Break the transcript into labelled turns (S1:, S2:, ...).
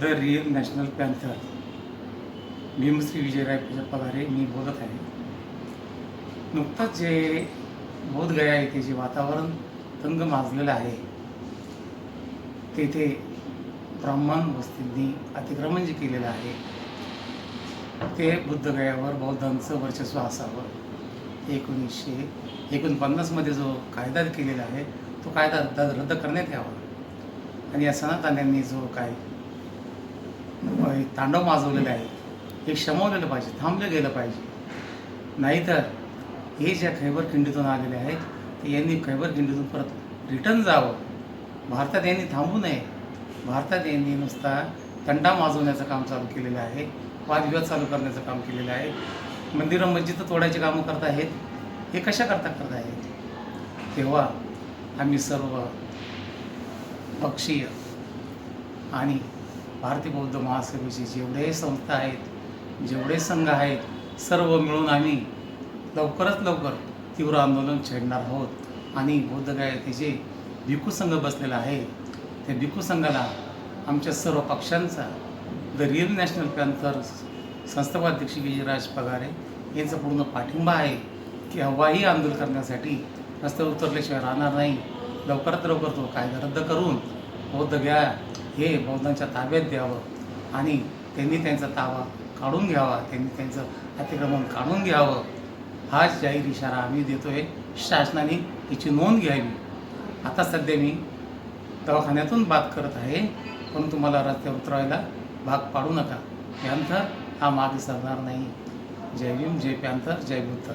S1: The real national panther. Bhimshri Vijayrai Pagare मी बोलत आहे. नुकतंच जे बोधगया येथे जे वातावरण तंग माजलेलं आहे तेथे ब्राह्मण वस्तींनी अतिक्रमण जे केलेलं आहे ते बुद्धगयावर बौद्धांचं वर्चस्व असावं. एकोणीसशे एकोणपन्नासमध्ये जो कायदा केलेला आहे तो कायदा रद्द रद्द करण्यात यावा. आणि या सनातन्यांनी जो काय तांडव माजवलेलं आहे हे शमवलेलं पाहिजे थांबलं गेलं पाहिजे. नाहीतर हे ज्या खैबर खिंडीतून आलेले आहेत ते यांनी खैबर खिंडीतून परत रिटर्न जावं. भारतात यांनी थांबू नये. भारतात यांनी नुसता तंडा माजवण्याचं काम चालू केलेलं आहे वादविवाद चालू करण्याचं काम केलेलं आहे. मंदिरं मस्जिदं तोडायची कामं करत आहेत. हे कशा करता करत आहेत? तेव्हा आम्ही सर्व पक्षीय आणि भारतीय बौद्ध महासभेचे जेवढे संस्था आहेत जेवढे संघ आहेत सर्व मिळून आम्ही लवकरात लवकर तीव्र आंदोलन छेडणार आहोत. आणि बोद्धगया जे भिक्खू संघ बसलेला आहे त्या भिकू संघाला आमच्या सर्व पक्षांचा द रिअल नॅशनल पॅन्थर संस्थापाध्यक्ष विजयराज पगारे यांचा पूर्ण पाठिंबा आहे की हवाही आंदोलन करण्यासाठी रस्त्यावर उतरल्याशिवाय राहणार नाही. लवकरात लवकर तो कायदा रद्द करून बौद्ध गया हे बौद्धांच्या ताब्यात द्यावं आणि त्यांनी त्यांचा ताबा काढून घ्यावा त्यांनी त्यांचं अतिक्रमण काढून घ्यावं. हाच जाहीर इशारा आम्ही देतोय शासनाने याची नोंद घ्यावी. आता सध्या मी दवाखान्यातून बात करत आहे परंतु मला रस्त्यावर उतरायला भाग पाडू नका. पॅन्थर हा मागे सरणार नाही. जय भीम जय प्यांतर जय बुद्ध.